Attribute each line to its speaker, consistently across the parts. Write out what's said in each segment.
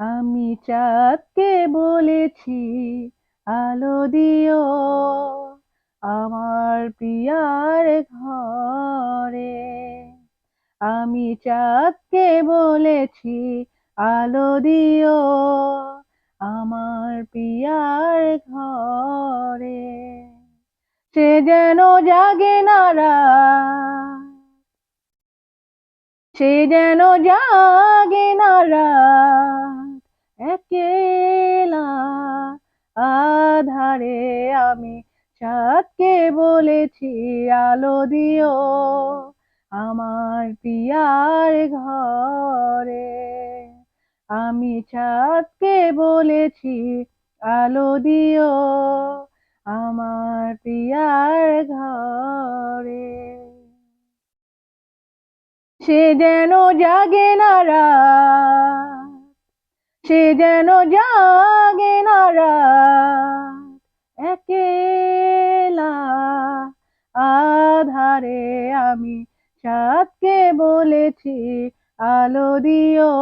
Speaker 1: আমি চাঁদকে বলেছি আলো দিও। আমার পিয়ার ঘরে আমি চাঁদকে বলেছি আলো দিও। আমার পিয়ার ঘরে সে যেন জাগে নারা সে যেন জাগে না রাত, একেলা আধারে আমি চাঁদকে বলেছি, আলো দিও আমার পিয়ার ঘরে। আমি চাঁদকে বলেছি, আলো দিও আমার পিয়ার ঘরে। সে যেন জাগে না সে যেন জাগে না রাত, একেলা। আধারে আমি চাঁদকে বলেছি আলো দিও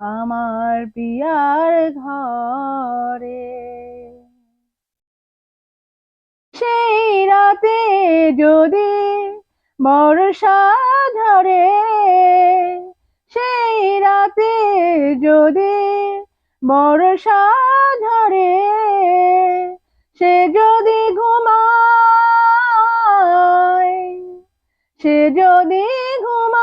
Speaker 1: আমার পিয়ার ঘরে। সেই রাতে যদি বর্ষা ঝরে সেই রাতে বর্ষা ঝরে সে যদি ঘুমায়, সে যদি ঘুমায়,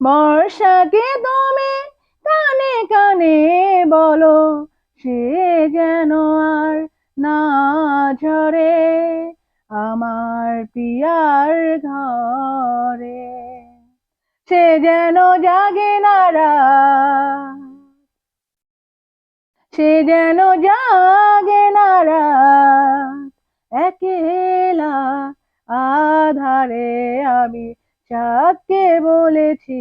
Speaker 1: বর্ষাকে তুমি কানে কানে বলো, সে যেন আর না ঝরে আমার পিয়ার ঘরে। সে যেন জাগে না রাত, সে যেন জাগে নারা একেলা আধারে আমি চাঁদকে বলেছি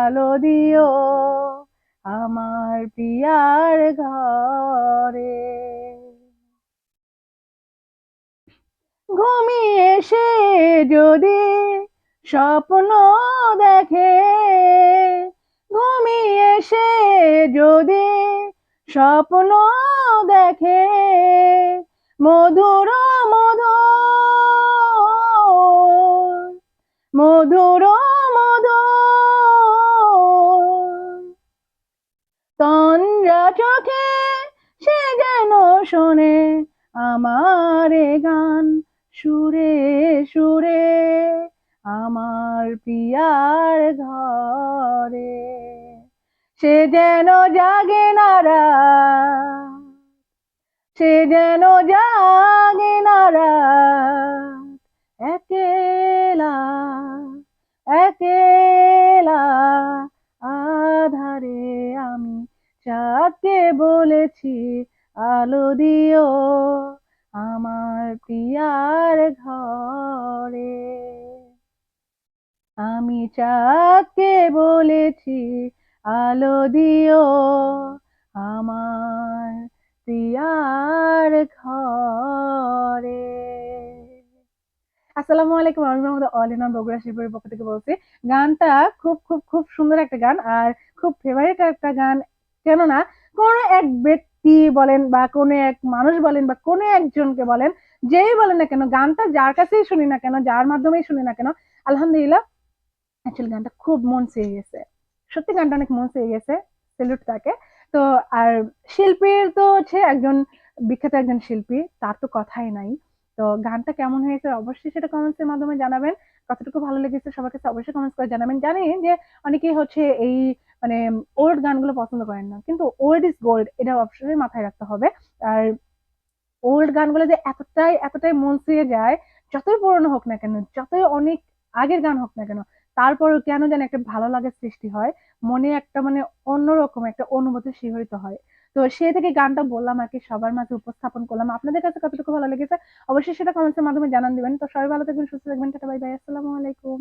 Speaker 1: আলো দিও আমার পিয়ার ঘরে। ঘুমিয়ে সে যদি স্বপ্ন দেখে ঘুমিয়ে সে যদি স্বপ্ন দেখে মধুর মধুর মধুর মধুর। তন্দ্রা চোখে সে যেন শোনে আমার গান, সুরে সুরে। আমার পিয়ার ঘরে। সে যেন জাগে না রাত, সে যেন জাগে নারা একেলা একেলা আধারে আমি চাঁদকে বলেছি আলো দিও আমার পিয়ার ঘরে। চাঁদকে বলেছি, আলো দিও আমার পিয়ার ঘরে। আসসালামু আলাইকুম, আমি মোহাম্মদ অলিনা বগুড়া শিল্পের পক্ষ থেকে বলছি, গানটা খুব খুব খুব সুন্দর একটা গান আর খুব ফেভারিট একটা গান। কেননা কোনো এক ব্যক্তি বলেন বা কোনো এক মানুষ বলেন বা কোনো একজনকে বলেন, যেই বলেন না কেন, গানটা যার কাছেই শুনি না কেন, যার মাধ্যমেই শুনি না কেন, আলহামদুলিল্লাহ অ্যাকচুয়ালি গানটা খুব মন চেয়ে গেছে। সত্যি গানটা অনেক মন চেয়ে গেছে সেলুট তাকে। তো আর শিল্পীর তো হচ্ছে একজন, বিখ্যাত একজন শিল্পী, তার তো কথাই নাই। তো গানটা কেমন হয়েছে অবশ্যই সেটা কমেন্টসের মাধ্যমে জানাবেন। কতটুকু ভালো লেগেছে সবার কাছে অবশ্যই কমেন্টস করে জানাবেন। জানি যে অনেকেই হচ্ছে এই মানে ওল্ড গানগুলো পছন্দ করেন না, কিন্তু ওল্ড ইজ গোল্ড এটা অবশ্যই মাথায় রাখতে হবে। আর ওল্ড গানগুলো যে এতটাই এতটাই মন ছুঁয়ে যায়, যতই পুরনো হোক না কেন, যতই অনেক আগের গান হোক না কেন তারপরও কেন যেন একটা ভালো লাগার সৃষ্টি হয়, মনে একটা মানে অন্যরকম একটা অনুভূতি শিহরিত হয়। তো সে থেকে গানটা বললাম আর কি, সবার মাঝে উপস্থাপন করলাম। আপনাদের কাছে কতটুকু ভালো লেগেছে? অবশ্যই সেটা কমেন্টসের মাধ্যমে জানান দিবেন। তো সবাই ভালো থাকবেন, সুস্থ থাকবেন। টাটা বাই বাই আসসালামু আলাইকুম।